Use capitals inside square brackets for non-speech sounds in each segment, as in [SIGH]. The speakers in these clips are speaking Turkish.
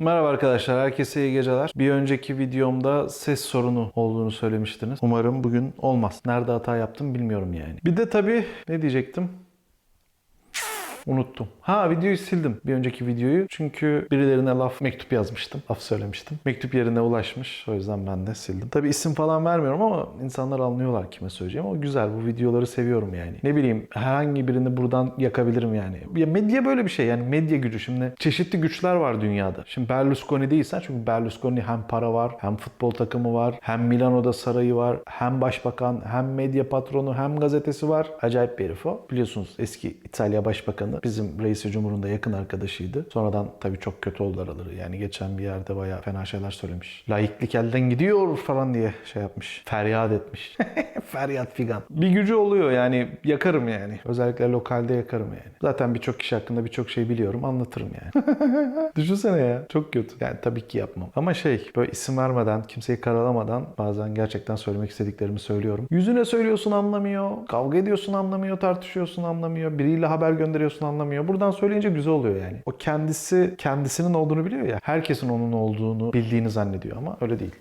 Merhaba arkadaşlar, herkese iyi geceler. Bir önceki videomda ses sorunu olduğunu söylemiştiniz. Umarım bugün olmaz. Nerede hata yaptım bilmiyorum yani. Bir de tabii ne diyecektim? Unuttum. Ha videoyu sildim. Bir önceki videoyu. Çünkü birilerine laf mektup yazmıştım. Laf söylemiştim. Mektup yerine ulaşmış. O yüzden ben de sildim. Tabii isim falan vermiyorum ama insanlar anlıyorlar kime söyleyeceğim. O güzel. Bu videoları seviyorum yani. Ne bileyim herhangi birini buradan yakabilirim yani. Ya medya böyle bir şey. Yani medya gücü. Şimdi çeşitli güçler var dünyada. Şimdi Berlusconi değilsen çünkü Berlusconi hem para var, hem futbol takımı var, hem Milano'da sarayı var, hem başbakan, hem medya patronu, hem gazetesi var. Acayip bir herif o. Biliyorsunuz eski İtalya Başbakanı bizim reis cumhurunda yakın arkadaşıydı. Sonradan tabii çok kötü oldu araları. Yani geçen bir yerde bayağı fena şeyler söylemiş. Laiklik elden gidiyor falan diye şey yapmış. Feryat etmiş. [LAUGHS] Feryat figan. Bir gücü oluyor yani yakarım yani. Özellikle lokalde yakarım yani. Zaten birçok kişi hakkında birçok şey biliyorum anlatırım yani. [LAUGHS] Düşünsene ya. Çok kötü. Yani tabii ki yapmam. Ama şey böyle isim vermeden, kimseyi karalamadan bazen gerçekten söylemek istediklerimi söylüyorum. Yüzüne söylüyorsun anlamıyor. Kavga ediyorsun anlamıyor. Tartışıyorsun anlamıyor. Biriyle haber gönderiyorsun anlamıyor. Buradan söyleyince güzel oluyor yani. O kendisi kendisinin olduğunu biliyor ya. Herkesin onun olduğunu bildiğini zannediyor ama öyle değil.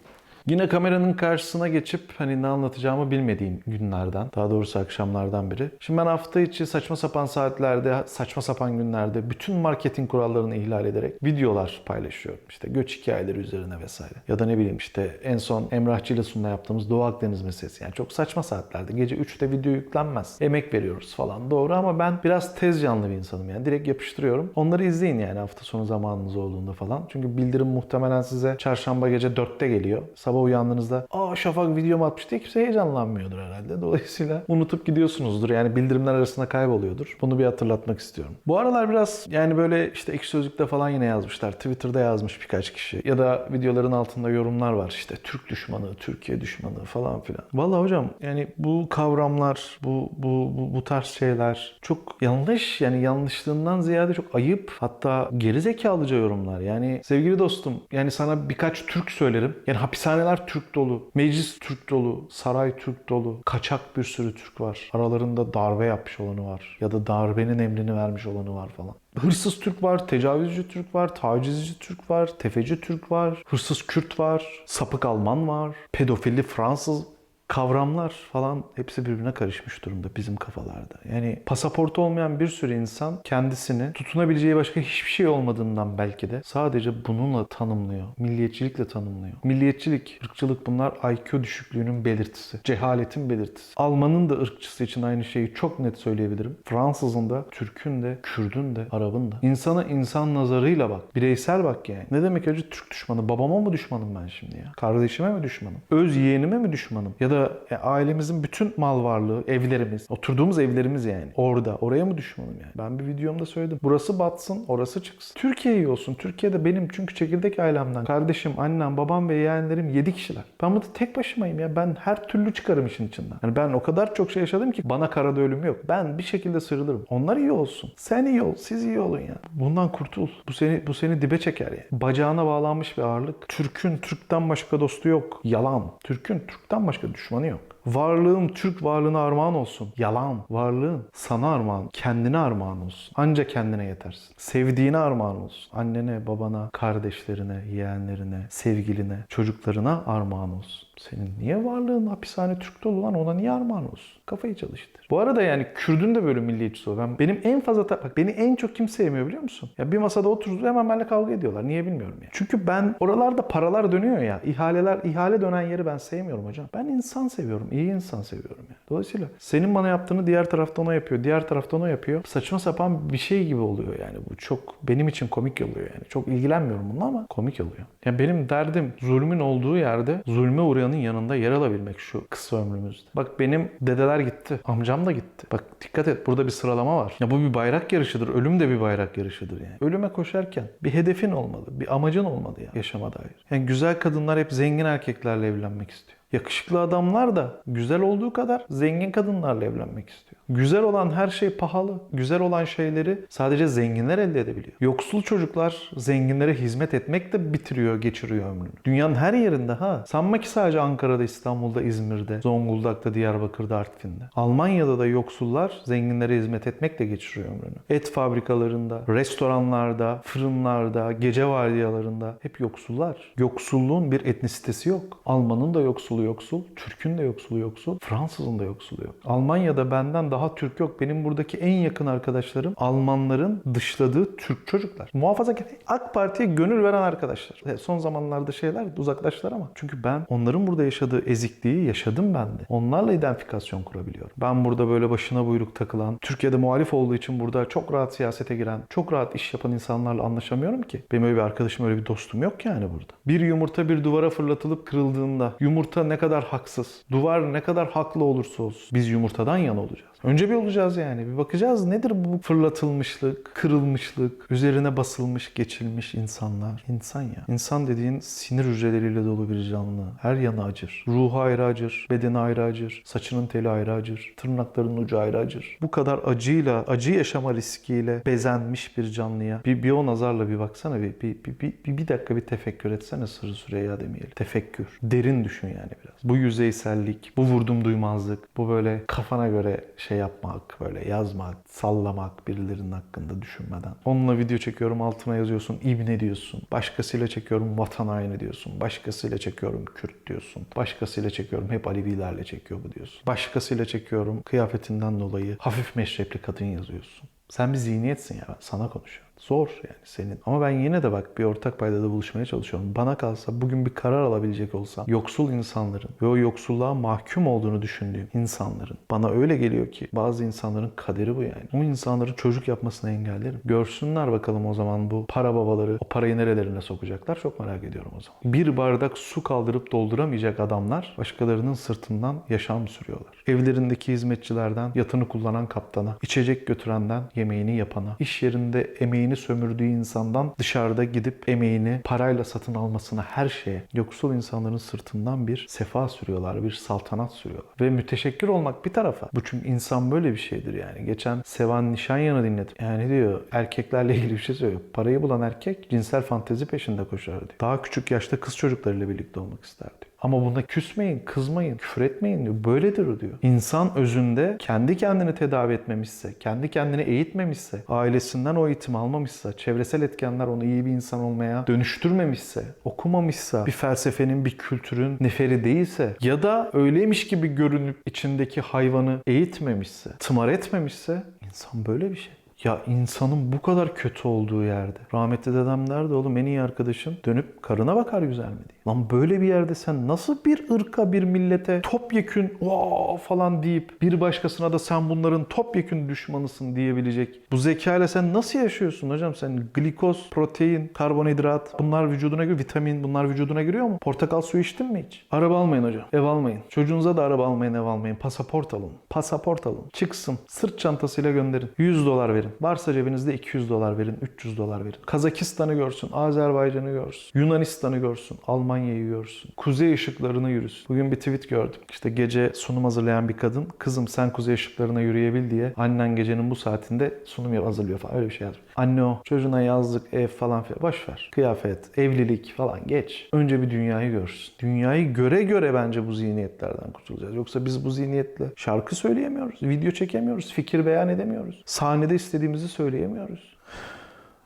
Yine kameranın karşısına geçip hani ne anlatacağımı bilmediğim günlerden, daha doğrusu akşamlardan biri. Şimdi ben hafta içi saçma sapan saatlerde, saçma sapan günlerde bütün marketing kurallarını ihlal ederek videolar paylaşıyorum. İşte göç hikayeleri üzerine vesaire. Ya da ne bileyim işte en son Emrahçı ile sunumda yaptığımız Doğu Akdeniz meselesi. Yani çok saçma saatlerde. Gece 3'te video yüklenmez. Emek veriyoruz falan. Doğru ama ben biraz tez canlı bir insanım yani. Direkt yapıştırıyorum. Onları izleyin yani hafta sonu zamanınız olduğunda falan. Çünkü bildirim muhtemelen size çarşamba gece 4'te geliyor. Sabah uyandığınızda aa Şafak video mu atmış diye kimse heyecanlanmıyordur herhalde. Dolayısıyla unutup gidiyorsunuzdur. Yani bildirimler arasında kayboluyordur. Bunu bir hatırlatmak istiyorum. Bu aralar biraz yani böyle işte ekşi sözlükte falan yine yazmışlar. Twitter'da yazmış birkaç kişi. Ya da videoların altında yorumlar var. İşte Türk düşmanı, Türkiye düşmanı falan filan. Vallahi hocam yani bu kavramlar, bu, bu, bu, bu tarz şeyler çok yanlış. Yani yanlışlığından ziyade çok ayıp. Hatta gerizekalıca yorumlar. Yani sevgili dostum yani sana birkaç Türk söylerim. Yani hapishaneler Türk dolu, meclis Türk dolu, saray Türk dolu, kaçak bir sürü Türk var. Aralarında darbe yapmış olanı var. Ya da darbenin emrini vermiş olanı var falan. Hırsız Türk var, tecavüzcü Türk var, tacizci Türk var, tefeci Türk var, hırsız Kürt var, sapık Alman var, pedofili Fransız kavramlar falan hepsi birbirine karışmış durumda bizim kafalarda. Yani pasaportu olmayan bir sürü insan kendisini tutunabileceği başka hiçbir şey olmadığından belki de sadece bununla tanımlıyor. Milliyetçilikle tanımlıyor. Milliyetçilik, ırkçılık bunlar IQ düşüklüğünün belirtisi. Cehaletin belirtisi. Almanın da ırkçısı için aynı şeyi çok net söyleyebilirim. Fransızın da, Türk'ün de, Kürdün de, Arap'ın da. İnsana insan nazarıyla bak. Bireysel bak yani. Ne demek önce Türk düşmanı? Babama mı düşmanım ben şimdi ya? Kardeşime mi düşmanım? Öz yeğenime mi düşmanım? Ya da e, ailemizin bütün mal varlığı, evlerimiz, oturduğumuz evlerimiz yani. Orada. Oraya mı düşmanım yani? Ben bir videomda söyledim. Burası batsın, orası çıksın. Türkiye iyi olsun. Türkiye'de benim çünkü çekirdek ailemden kardeşim, annem, babam ve yeğenlerim 7 kişiler. Ben burada tek başımayım ya. Ben her türlü çıkarım işin içinden. Yani ben o kadar çok şey yaşadım ki bana karada ölüm yok. Ben bir şekilde sıyrılırım. Onlar iyi olsun. Sen iyi ol. Siz iyi olun ya. Bundan kurtul. Bu seni bu seni dibe çeker yani. Bacağına bağlanmış bir ağırlık. Türk'ün Türk'ten başka dostu yok. Yalan. Türk'ün Türk'ten başka düşmanı yok. Varlığım Türk varlığına armağan olsun. Yalan. Varlığın sana armağan, kendine armağan olsun. Anca kendine yetersin. Sevdiğine armağan olsun. Annene, babana, kardeşlerine, yeğenlerine, sevgiline, çocuklarına armağan olsun. Senin niye varlığın hapishane Türk dolu lan ona niye armağan olsun? Kafayı çalıştır. Bu arada yani Kürdün de böyle milliyetçisi o. Ben, benim en fazla bak beni en çok kim sevmiyor biliyor musun? Ya bir masada oturduğu hemen benimle kavga ediyorlar. Niye bilmiyorum ya. Çünkü ben oralarda paralar dönüyor ya. ihaleler, ihale dönen yeri ben sevmiyorum hocam. Ben insan seviyorum. iyi insan seviyorum ya. Dolayısıyla senin bana yaptığını diğer tarafta ona yapıyor. Diğer tarafta ona yapıyor. Saçma sapan bir şey gibi oluyor yani. Bu çok benim için komik oluyor yani. Çok ilgilenmiyorum bununla ama komik oluyor. Yani benim derdim zulmün olduğu yerde zulme uğrayanın yanında yer alabilmek şu kısa ömrümüzde. Bak benim dedeler gitti. Amcam da gitti. Bak dikkat et burada bir sıralama var. Ya bu bir bayrak yarışıdır. Ölüm de bir bayrak yarışıdır yani. Ölüme koşarken bir hedefin olmalı. Bir amacın olmalı ya yaşama dair. Yani güzel kadınlar hep zengin erkeklerle evlenmek istiyor. Yakışıklı adamlar da güzel olduğu kadar zengin kadınlarla evlenmek istiyor. Güzel olan her şey pahalı. Güzel olan şeyleri sadece zenginler elde edebiliyor. Yoksul çocuklar zenginlere hizmet etmek de bitiriyor, geçiriyor ömrünü. Dünyanın her yerinde ha. Sanma ki sadece Ankara'da, İstanbul'da, İzmir'de, Zonguldak'ta, Diyarbakır'da, Artvin'de. Almanya'da da yoksullar zenginlere hizmet etmekle geçiriyor ömrünü. Et fabrikalarında, restoranlarda, fırınlarda, gece vardiyalarında hep yoksullar. Yoksulluğun bir etnisitesi yok. Almanın da yoksulu yoksul, Türk'ün de yoksulu yoksul, Fransız'ın da yoksulu yok. Almanya'da benden daha Türk yok. Benim buradaki en yakın arkadaşlarım Almanların dışladığı Türk çocuklar. Muhafazakar AK Parti'ye gönül veren arkadaşlar. E, Son zamanlarda şeyler uzaklaştılar ama. Çünkü ben onların burada yaşadığı ezikliği yaşadım ben de. Onlarla identifikasyon kurabiliyorum. Ben burada böyle başına buyruk takılan, Türkiye'de muhalif olduğu için burada çok rahat siyasete giren, çok rahat iş yapan insanlarla anlaşamıyorum ki. Benim öyle bir arkadaşım, öyle bir dostum yok yani burada. Bir yumurta bir duvara fırlatılıp kırıldığında yumurta ne kadar haksız, duvar ne kadar haklı olursa olsun biz yumurtadan yana olacağız. Önce bir olacağız yani. Bir bakacağız nedir bu fırlatılmışlık, kırılmışlık, üzerine basılmış, geçilmiş insanlar. İnsan ya. İnsan dediğin sinir hücreleriyle dolu bir canlı. Her yanı acır. Ruhu ayrı acır, bedeni ayrı acır, saçının teli ayrı acır, tırnaklarının ucu ayrı acır. Bu kadar acıyla, acı yaşama riskiyle bezenmiş bir canlıya bir, bir o nazarla bir baksana bir, bir, bir, bir, bir, dakika bir tefekkür etsene Sırrı Süreyya demeyelim. Tefekkür. Derin düşün yani biraz. Bu yüzeysellik, bu vurdum duymazlık, bu böyle kafana göre şey yapmak, böyle yazmak, sallamak birilerinin hakkında düşünmeden. Onunla video çekiyorum altına yazıyorsun ibne diyorsun. Başkasıyla çekiyorum vatan haini diyorsun. Başkasıyla çekiyorum Kürt diyorsun. Başkasıyla çekiyorum hep Alevilerle çekiyor bu diyorsun. Başkasıyla çekiyorum kıyafetinden dolayı hafif meşrepli kadın yazıyorsun. Sen bir zihniyetsin ya ben sana konuşuyorum. Zor yani senin. Ama ben yine de bak bir ortak paydada buluşmaya çalışıyorum. Bana kalsa bugün bir karar alabilecek olsam yoksul insanların ve o yoksulluğa mahkum olduğunu düşündüğüm insanların bana öyle geliyor ki bazı insanların kaderi bu yani. O insanların çocuk yapmasını engellerim. Görsünler bakalım o zaman bu para babaları o parayı nerelerine sokacaklar çok merak ediyorum o zaman. Bir bardak su kaldırıp dolduramayacak adamlar başkalarının sırtından yaşam sürüyorlar. Evlerindeki hizmetçilerden yatını kullanan kaptana, içecek götürenden yemeğini yapana, iş yerinde emeğini sömürdüğü insandan dışarıda gidip emeğini parayla satın almasına her şeye yoksul insanların sırtından bir sefa sürüyorlar, bir saltanat sürüyorlar. Ve müteşekkir olmak bir tarafa. Bu çünkü insan böyle bir şeydir yani. Geçen Sevan Nişanyan'ı dinledim. Yani diyor erkeklerle ilgili bir şey söylüyor. Parayı bulan erkek cinsel fantezi peşinde koşar diyor. Daha küçük yaşta kız çocuklarıyla birlikte olmak ister diyor. Ama buna küsmeyin, kızmayın, küfür etmeyin diyor. Böyledir diyor. İnsan özünde kendi kendini tedavi etmemişse, kendi kendini eğitmemişse, ailesinden o eğitimi almamışsa, çevresel etkenler onu iyi bir insan olmaya dönüştürmemişse, okumamışsa, bir felsefenin, bir kültürün neferi değilse ya da öyleymiş gibi görünüp içindeki hayvanı eğitmemişse, tımar etmemişse insan böyle bir şey. Ya insanın bu kadar kötü olduğu yerde. Rahmetli dedem derdi oğlum en iyi arkadaşın dönüp karına bakar güzel mi diye. Lan böyle bir yerde sen nasıl bir ırka bir millete topyekün "Vaa!" falan deyip bir başkasına da sen bunların topyekün düşmanısın diyebilecek. Bu zekayla sen nasıl yaşıyorsun hocam? Sen glikoz, protein, karbonhidrat bunlar vücuduna giriyor. Vitamin bunlar vücuduna giriyor mu? Portakal suyu içtin mi hiç? Araba almayın hocam. Ev almayın. Çocuğunuza da araba almayın, ev almayın. Pasaport alın. Pasaport alın. Çıksın. Sırt çantasıyla gönderin. 100 dolar verin. Varsa cebinizde 200 dolar verin. 300 dolar verin. Kazakistan'ı görsün. Azerbaycan'ı görsün. Yunanistan'ı görsün. Almanya'yı görsün. Kuzey ışıklarına yürüsün. Bugün bir tweet gördüm. İşte gece sunum hazırlayan bir kadın. Kızım sen kuzey ışıklarına yürüyebil diye annen gecenin bu saatinde sunum hazırlıyor falan. Öyle bir şey yazmış. Anne o çocuğuna yazlık ev falan filan. Boş ver. Kıyafet, evlilik falan geç. Önce bir dünyayı görsün. Dünyayı göre göre bence bu zihniyetlerden kurtulacağız. Yoksa biz bu zihniyetle şarkı söyleyemiyoruz. Video çekemiyoruz. Fikir beyan edemiyoruz. Sahnede istediğimizi söyleyemiyoruz.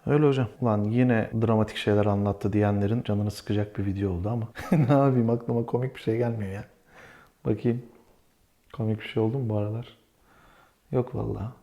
Öyle hocam. Ulan yine dramatik şeyler anlattı diyenlerin canını sıkacak bir video oldu ama [LAUGHS] ne yapayım aklıma komik bir şey gelmiyor ya. Bakayım. Komik bir şey oldu mu bu aralar? Yok vallahi.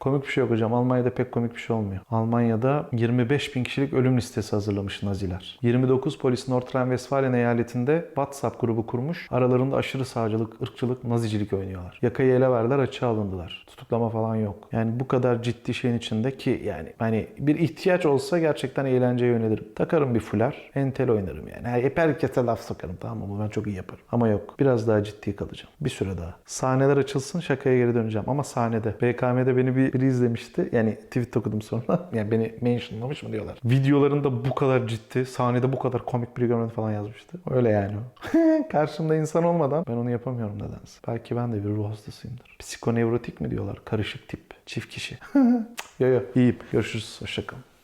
Komik bir şey yok hocam. Almanya'da pek komik bir şey olmuyor. Almanya'da 25 bin kişilik ölüm listesi hazırlamış Naziler. 29 polis Nordrhein-Westfalen eyaletinde WhatsApp grubu kurmuş. Aralarında aşırı sağcılık, ırkçılık, nazicilik oynuyorlar. Yakayı ele verdiler, açığa alındılar. Tutuklama falan yok. Yani bu kadar ciddi şeyin içinde ki yani hani bir ihtiyaç olsa gerçekten eğlenceye yönelirim. Takarım bir fular, entel oynarım yani. Hep herkese laf sokarım tamam mı? Ben çok iyi yaparım. Ama yok. Biraz daha ciddi kalacağım. Bir süre daha. Sahneler açılsın şakaya geri döneceğim. Ama sahnede. BKM'de beni bir biri izlemişti. Yani tweet okudum sonra. [LAUGHS] Yani beni mentionlamış mı diyorlar. Videolarında bu kadar ciddi, sahnede bu kadar komik biri görmedim falan yazmıştı. Öyle yani. [LAUGHS] Karşımda insan olmadan ben onu yapamıyorum nedense. Belki ben de bir ruh hastasıyımdır. Psikonevrotik mi diyorlar? Karışık tip. Çift kişi. [LAUGHS] yo yo iyiyim. Görüşürüz. Hoşçakalın.